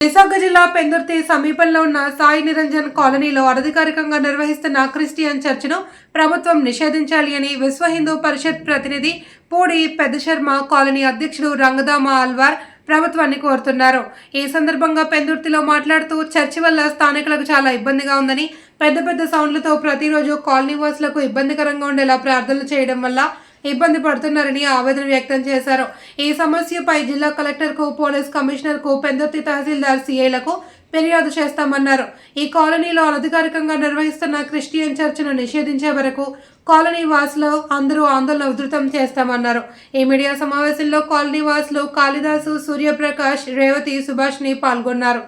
విశాఖ జిల్లా పెందుర్తి సమీపంలో ఉన్న సాయి నిరంజన్ కాలనీలో అనధికారికంగా నిర్వహిస్తున్న క్రిస్టియన్ చర్చ్ను ప్రభుత్వం నిషేధించాలి అని విశ్వ హిందూ పరిషత్ ప్రతినిధి పూడి పెద్దశర్మ కాలనీ అధ్యక్షుడు రంగదామ అల్వార్ ప్రభుత్వాన్ని కోరుతున్నారు. ఈ సందర్భంగా పెందుర్తిలో మాట్లాడుతూ చర్చి వల్ల స్థానికులకు చాలా ఇబ్బందిగా ఉందని పెద్ద పెద్ద సౌండ్లతో ప్రతిరోజు కాలనీ వాసులకు ఇబ్బందికరంగా ఉండేలా ప్రార్థనలు చేయడం వల్ల ఇబ్బంది పడుతున్నారని ఆవేదన వ్యక్తం చేశారు. ఈ సమస్యపై జిల్లా కలెక్టర్కు పోలీస్ కమిషనర్కు పెందుర్తి తహసీల్దార్ సీఐలకు ఫిర్యాదు చేస్తామన్నారు. ఈ కాలనీలో అనధికారికంగా నిర్వహిస్తున్న క్రిస్టియన్ చర్చ్ను నిషేధించే వరకు కాలనీ వాసులు అందరూ ఆందోళన ఉధృతం చేస్తామన్నారు. ఈ మీడియా సమావేశంలో కాలనీ వాసులు కాళిదాసు సూర్యప్రకాష్ రేవతి సుభాష్ని పాల్గొన్నారు.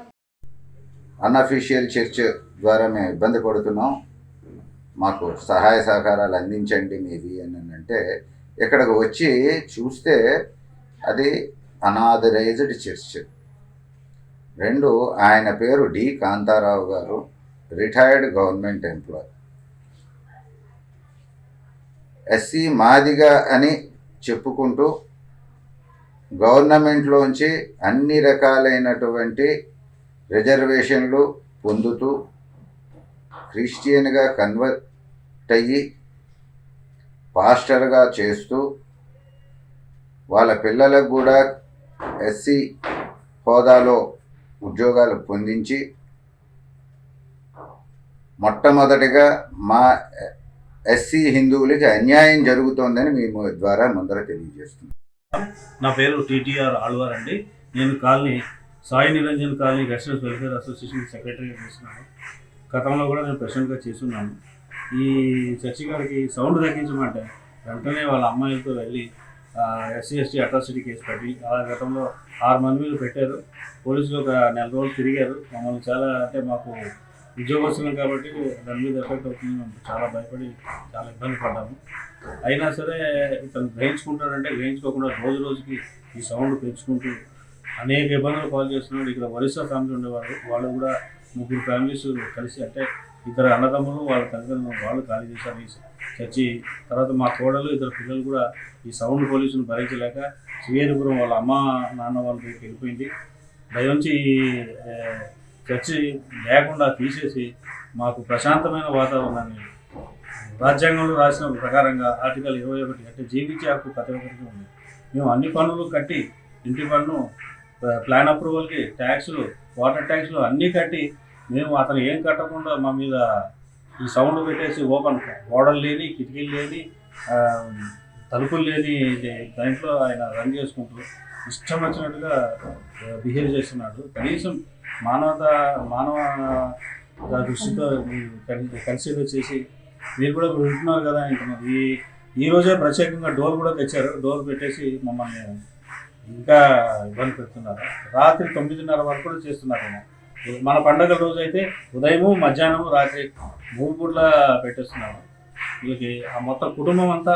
అన్అఫీషియల్ చర్చ్ ద్వారా మేము ఇబ్బంది పడుతున్నాం. మాకు సహాయ సహకారాలు అందించండి మీవి అని అంటే ఇక్కడికి వచ్చి చూస్తే అది అనాథరైజ్డ్ చర్చ్. రెండు ఆయన పేరు డి కాంతారావు గారు retired government employee. SC Madiga అని చెప్పుకుంటూ గవర్నమెంట్లోంచి అన్ని రకాలైనటువంటి రిజర్వేషన్లు పొందుతూ క్రిస్టియన్గా కన్వర్ట్ అయ్యి పాస్టర్గా చేస్తూ వాళ్ళ పిల్లలకు కూడా ఎస్సీ హోదాలో ఉద్యోగాలు పొందించి మొట్టమొదటిగా మా ఎస్సీ హిందువులకి అన్యాయం జరుగుతోందని మేము ద్వారా ముందర తెలియజేస్తున్నాం. నా పేరు టీటీఆర్ ఆళ్వార్ అండి నేను colony Sai Niranjan colony residence welfare association సెక్రటరీగా చేస్తున్నాను. గతంలో కూడా నేను ప్రెసిడెంట్గా చేస్తున్నాను. ఈ చర్చి గారికి సౌండ్ తగ్గించమంటే వెంటనే వాళ్ళ అమ్మాయిలతో వెళ్ళి ఎస్సీ ఎస్టీ అట్రాసిటీ కేసు పెట్టి ఆ గతంలో ఆరు మంది మీద పెట్టారు. పోలీసులు ఒక నెల రోజులు తిరిగారు. మమ్మల్ని చాలా అంటే మాకు ఉద్యోగస్తులం కాబట్టి దాని మీద ఎఫెక్ట్ అవుతుంది మేము చాలా భయపడి చాలా ఇబ్బంది పడ్డాము. అయినా సరే ఇతను గ్రహించుకుంటాడంటే గ్రహించుకోకుండా రోజు రోజుకి ఈ సౌండ్ పెంచుకుంటూ అనేక ఇబ్బందులు కాల్ చేస్తున్నాడు. ఇక్కడ ఒరిస్సా ఫ్యామిలీ ఉండేవారు. వాళ్ళు కూడా ముగ్గురు ఫ్యామిలీస్ కలిసి అంటే ఇద్దరు అన్నదమ్ములు వాళ్ళ తల్లిదండ్రులు వాళ్ళు ఖాళీ చేశారు ఈ చర్చి. తర్వాత మా కోడలు ఇద్దరు పిల్లలు కూడా ఈ సౌండ్ పొల్యూషన్ భరించలేక శ్రీహరిపురం వాళ్ళ అమ్మ నాన్న వాళ్ళ దగ్గరికి వెళ్ళిపోయింది. దయవుంచి ఈ చర్చి లేకుండా తీసేసి మాకు ప్రశాంతమైన వాతావరణాన్ని రాజ్యాంగంలో రాసిన ప్రకారంగా ఆర్టికల్ ఇరవై ఒకటి అంటే జీవించే హక్కు ప్రతి ఒక్కరికి ఉంది. మేము అన్ని పనులు కట్టి ఇంటి పన్ను ప్లాన్ అప్రూవల్కి ట్యాక్సులు వాటర్ ట్యాక్సులు అన్నీ కట్టి మేము అతను ఏం కట్టకుండా మా మీద ఈ సౌండ్ పెట్టేసి ఓపెన్ గోడలు లేని కిటికీలు లేని తలుపులు లేని దాంట్లో ఆయన రన్ చేసుకుంటూ ఇష్టం వచ్చినట్టుగా బిహేవ్ చేస్తున్నాడు. కనీసం మానవత మానవ దృష్టితో కన్సిడర్ చేసి మీరు కూడా ఇప్పుడు వింటున్నారు కదా అంటున్నారు. ఈ ఈ రోజే ప్రత్యేకంగా డోర్ కూడా తెచ్చారు. డోర్ పెట్టేసి మమ్మల్ని ఇంకా ఇబ్బంది పెడుతున్నారు. రాత్రి తొమ్మిదిన్నర వరకు కూడా చేస్తున్నారు మన పండగ రోజు అయితే ఉదయము మధ్యాహ్నము రాత్రి మూడు పూట్ల పెట్టేస్తున్నాము వీళ్ళకి ఆ మొత్తం కుటుంబం అంతా